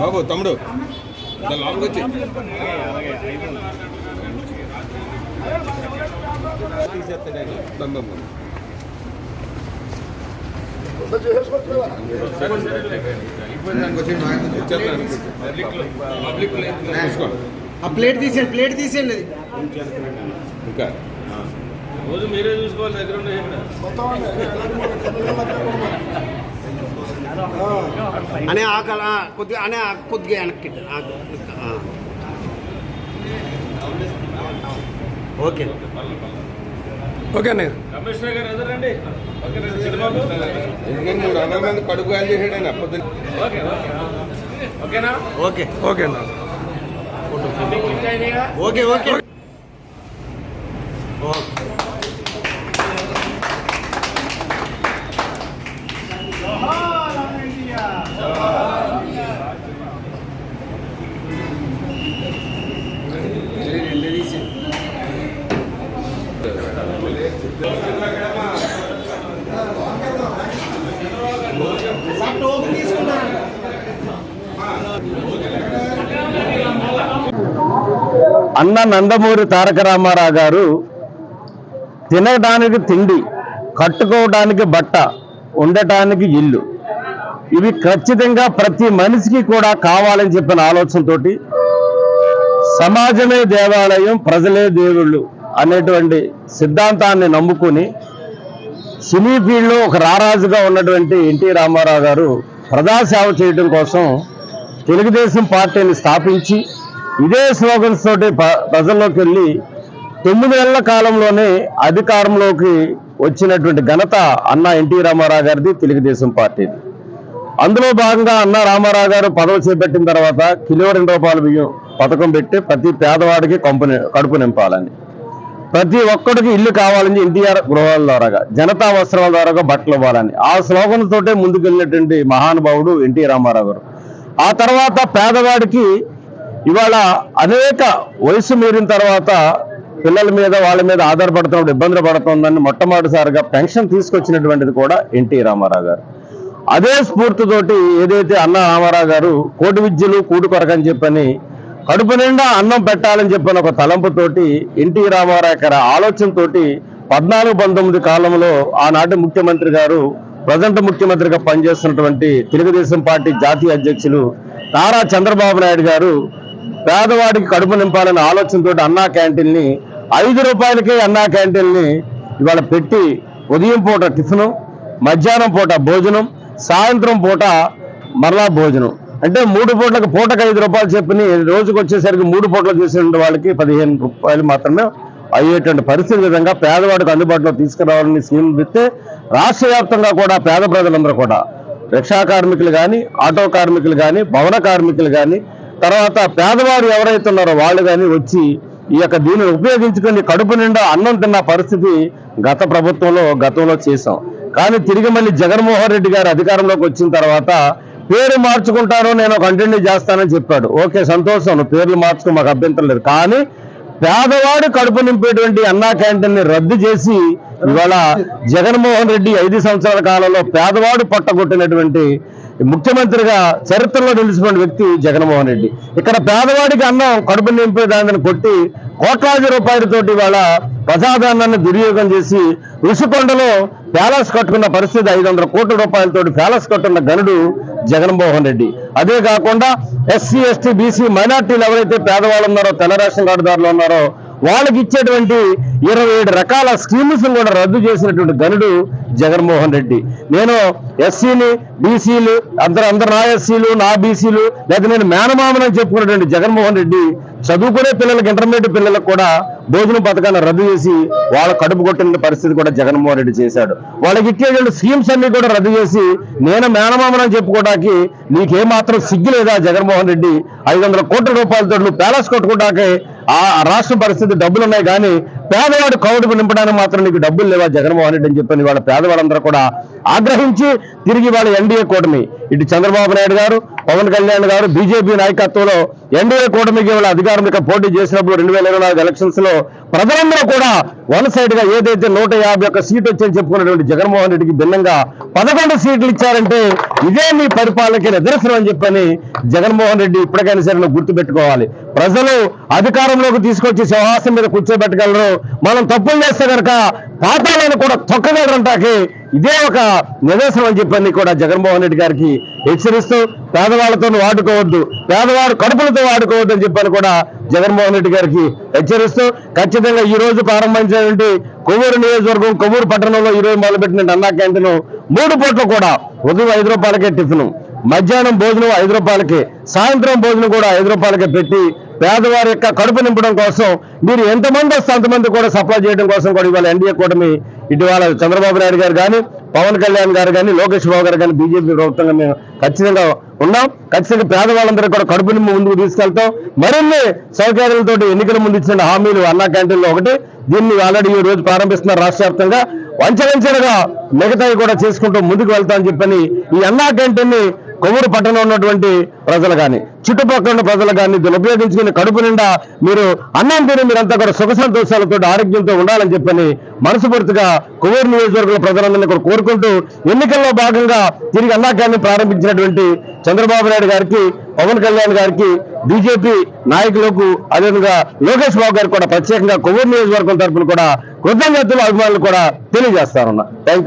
బాబు తమ్ముడు. లోపలికి వచ్చి. ఆ ప్లేట్ తీసేయండి ప్లేట్ తీసేయండి ఇంకా. రోజు మీరే చూసుకోవాలి దగ్గర ఇక్కడ అనే ఆకలి కొద్దిగా అనే ఆ, కొద్దిగా వెనక్కి. ఓకే. ఓకే అన్నయ్య. కమిషనర్ గారు ఎదురండి మూడు వందల మంది కడుపు గాలి ఓకేనా? ఓకే. ఓకే అన్న. ఓకే. ఓకే. ఓకే. అన్న నందమూరి తారక రామారావు గారు తినడానికి తిండి కట్టుకోవడానికి బట్ట ఉండటానికి ఇల్లు. ఇవి ఖచ్చితంగా ప్రతి మనిషికి కూడా కావాలని చెప్పిన ఆలోచనతోటి సమాజమే దేవాలయం ప్రజలే దేవుళ్ళు. అనేటువంటి సిద్ధాంతాన్ని నమ్ముకుని సినీ ఫీల్డ్లో ఒక రారాజుగా ఉన్నటువంటి ఎన్టీ రామారావు గారు ప్రజాసేవ చేయడం కోసం తెలుగుదేశం పార్టీని స్థాపించి ఇదే స్లోగన్స్ తోటి ప్రజల్లోకి వెళ్ళి తొమ్మిది కాలంలోనే అధికారంలోకి వచ్చినటువంటి ఘనత అన్న ఎన్టీ రామారావు గారిది తెలుగుదేశం పార్టీది. అందులో భాగంగా అన్న రామారావు గారు పదవి చేపట్టిన తర్వాత కిలో రెండు రూపాయల బియ్యం పథకం పెట్టి ప్రతి పేదవాడికి కంపు కడుపు నింపాలని. ప్రతి ఒక్కడికి ఇల్లు కావాలని ఎన్టీఆర్ గృహాల ద్వారాగా జనతా వస్త్రాల ద్వారాగా బట్టలు ఇవ్వాలని. ఆ స్లోగన్ తోటే ముందుకెళ్ళినటువంటి మహానుభావుడు ఎన్టీ రామారావు గారు. ఆ తర్వాత పేదవాడికి ఇవాళ అనేక వయసు మీరిన తర్వాత పిల్లల మీద వాళ్ళ మీద ఆధారపడుతున్నప్పుడు ఇబ్బంది పడుతుందని మొట్టమొదటిసారిగా పెన్షన్ తీసుకొచ్చినటువంటిది కూడా ఎన్టీ రామారావు గారు. అదే స్ఫూర్తితోటి ఏదైతే అన్న రామారావు గారు కోటి విద్యలు కూడు కొరకని చెప్పని కడుపు నిండా అన్నం పెట్టాలని చెప్పిన ఒక తలంపుతోటి ఎన్టీ రామారావు గారి ఆలోచనతోటి పద్నాలుగు పంతొమ్మిది కాలంలో ఆనాటి ముఖ్యమంత్రి గారు ప్రజెంట్ ముఖ్యమంత్రిగా పనిచేస్తున్నటువంటి తెలుగుదేశం పార్టీ జాతీయ అధ్యక్షులు నారా చంద్రబాబు నాయుడు గారు పేదవాడికి కడుపు నింపాలనే ఆలోచనతో అన్నా క్యాంటీన్ని ఐదు రూపాయలకే అన్నా క్యాంటీన్ని ఇవాళ పెట్టి ఉదయం పూట టిఫిను మధ్యాహ్నం పూట భోజనం సాయంత్రం పూట మరలా భోజనం. అంటే మూడు పూటలకు పూటకు ఐదు రూపాయలు చెప్పిన రోజుకు వచ్చేసరికి మూడు పూటలు చేసిన వాళ్ళకి పదిహేను రూపాయలు మాత్రమే అయ్యేటువంటి పరిస్థితి విధంగా పేదవాడికి అందుబాటులో తీసుకురావాలని స్కీమ్ పెడితే రాష్ట్ర వ్యాప్తంగా కూడా పేద ప్రజలందరూ కూడా రిక్షా కార్మికులు కానీ ఆటో కార్మికులు కానీ భవన కార్మికులు కానీ తర్వాత పేదవారు ఎవరైతే ఉన్నారో వాళ్ళు కానీ వచ్చి ఈ యొక్క దీనిని ఉపయోగించుకొని కడుపు నిండా అన్నం తిన్న పరిస్థితి గత ప్రభుత్వంలో గతంలో చేశాం. కానీ తిరిగి మళ్ళీ జగన్మోహన్ రెడ్డి గారు అధికారంలోకి వచ్చిన తర్వాత పేరు మార్చుకుంటాను నేను కంటిన్యూ చేస్తానని చెప్పాడు. ఓకే సంతోషం. పేర్లు మార్చుకో మాకు అభ్యంతరం లేదు. కానీ పేదవాడు కడుపు నింపేటువంటి అన్నా క్యాంటీన్ని రద్దు చేసి ఇవాళ జగన్మోహన్ రెడ్డి ఐదు సంవత్సరాల కాలంలో పేదవాడు పట్టగొట్టినటువంటి ముఖ్యమంత్రిగా చరిత్రలో నిలిచిపోయిన వ్యక్తి జగన్మోహన్ రెడ్డి. ఇక్కడ పేదవాడికి అన్నం కడుపు నింపే దానిని కొట్టి కోట్లాది రూపాయలతోటి ఇవాళ ప్రజాదానాన్ని దుర్యోగం చేసి ఋషికొండలో ప్యాలెస్ కట్టుకున్న పరిస్థితి ఐదు వందల కోట్ల రూపాయలతోటి ప్యాలెస్ కట్టున్న గనుడు జగన్మోహన్ రెడ్డి. అదే కాకుండా ఎస్సీ ఎస్టీ బీసీ మైనార్టీలు ఎవరైతే పేదవాళ్ళు ఉన్నారో తెల్ల రేషన్ కార్డుదారులు ఉన్నారో వాళ్ళకి ఇచ్చేటువంటి ఇరవై ఏడు రకాల స్కీమ్స్ కూడా రద్దు చేసినటువంటి గనుడు జగన్మోహన్ రెడ్డి. నేను ఎస్సీని బీసీలు అందరు అందరు నా ఎస్సీలు నా బీసీలు లేదా నేను మేనమామని చెప్పుకున్నటువంటి జగన్మోహన్ రెడ్డి చదువుకునే పిల్లలకి ఇంటర్మీడియట్ పిల్లలకు కూడా భోజనం పథకాన్ని రద్దు చేసి వాళ్ళ కడుపు కొట్టిన పరిస్థితి కూడా జగన్మోహన్ రెడ్డి చేశాడు. వాళ్ళకి ఇచ్చేటువంటి స్కీమ్స్ అన్ని కూడా రద్దు చేసి నేను మేనమామని చెప్పుకోవడానికి నీకేమాత్రం సిగ్గు లేదా జగన్మోహన్ రెడ్డి? ఐదు వందల కోట్ల రూపాయలతో నువ్వు ప్యాలెస్ కొట్టుకోవడానికి ఆ రాష్ట్ర పరిస్థితి డబ్బులు ఉన్నాయి కానీ పేదవాడు కౌడుకు నింపడానికి మాత్రం నీకు డబ్బులు లేవా జగన్మోహన్ రెడ్డి అని చెప్పని వాళ్ళ పేదవాళ్ళందరూ కూడా ఆగ్రహించి తిరిగి వాళ్ళ ఎన్డీఏ కూటమి. ఇటు చంద్రబాబు నాయుడు గారు పవన్ కళ్యాణ్ గారు బీజేపీ నాయకత్వంలో ఎన్డీఏ కూటమికి వాళ్ళ అధికారంలో పోటీ చేసినప్పుడు రెండు వేల ఇరవై నాలుగు ఎలక్షన్స్లో ప్రజలందరూ కూడా వన్ సైడ్గా ఏదైతే నూట యాభై ఒక్క సీట్ వచ్చని చెప్పుకున్నటువంటి జగన్మోహన్ రెడ్డికి భిన్నంగా పదకొండు సీట్లు ఇచ్చారంటే ఇదే మీ పరిపాలనకి నిదర్శనం అని చెప్పని జగన్మోహన్ రెడ్డి ఇప్పటికైనా సరే గుర్తుపెట్టుకోవాలి. ప్రజలు అధికారంలోకి తీసుకొచ్చి సింహాసం మీద కూర్చోబెట్టగలరు. మనం తప్పులు చేస్తే కనుక పాతాలను కూడా తొక్కగలరంటాకి ఇదే ఒక నిదర్శనం అని చెప్పని కూడా జగన్మోహన్ రెడ్డి గారికి హెచ్చరిస్తూ పేదవాళ్ళతో వాడుకోవద్దు. పేదవాడు కడుపులు వాడుకోవద్దు అని చెప్పని కూడా జగన్మోహన్ రెడ్డి గారికి హెచ్చరిస్తూ ఖచ్చితంగా ఈ రోజు ప్రారంభించినటువంటి కొవ్వూరు నియోజకవర్గం కొవ్వూరు పట్టణంలో ఈ రోజు మొదలుపెట్టిన అన్నా క్యాంటీన్ మూడు పూట్లు కూడా ఉదయం ఐదు రూపాయలకే టిఫిన్ మధ్యాహ్నం భోజనం ఐదు రూపాయలకి సాయంత్రం భోజనం కూడా ఐదు రూపాయలకి పెట్టి పేదవారి యొక్క కడుపు నింపడం కోసం మీరు ఎంతమంది వస్తే అంతమంది కూడా సప్లై చేయడం కోసం కూడా ఇవాళ ఎన్డీఏ కూటమి ఇటీవల చంద్రబాబు నాయుడు గారు కానీ పవన్ కళ్యాణ్ గారు కానీ లోకేష్ బాబు గారు కానీ బీజేపీ ప్రభుత్వంగా మేము ఖచ్చితంగా ఉన్నాం. ఖచ్చితంగా పేదవాళ్ళందరూ కూడా కడుపు నింపు ముందుకు తీసుకెళ్తాం. మరిన్ని సౌకర్యాలతో ఎన్నికల ముందు ఇచ్చిన హామీలు అన్నా క్యాంటీన్లో ఒకటి. దీన్ని ఆల్రెడీ ఈ రోజు ప్రారంభిస్తున్నారు రాష్ట్ర వ్యాప్తంగా. వంచవంచనగా మిగతావి కూడా చేసుకుంటూ ముందుకు వెళ్తామని చెప్పని ఈ అన్నా క్యాంటీన్ని కొవ్వూరు పట్టణంలో ఉన్నటువంటి ప్రజలు కానీ చుట్టుపక్కల ఉన్న ప్రజలు కానీ దీన్ని ఉపయోగించుకుని కడుపు నిండా మీరు అన్నం తిని మీరంతా కూడా సుఖ సంతోషాలతో ఆరోగ్యంతో ఉండాలని చెప్పని మనస్ఫూర్తిగా కొవ్వూరు నియోజకవర్గంలో ప్రజలందరినీ కూడా కోరుకుంటూ ఎన్నికల్లో భాగంగా తిరిగి అన్నా ప్రారంభించినటువంటి చంద్రబాబు నాయుడు గారికి పవన్ కళ్యాణ్ గారికి బీజేపీ నాయకులకు అదేవిధంగా లోకేష్ బాబు గారికి కూడా ప్రత్యేకంగా కొవ్వూరు నియోజకవర్గం తరఫున కూడా కృతజ్ఞతలు అభిమానులు కూడా తెలియజేస్తారన్న. థ్యాంక్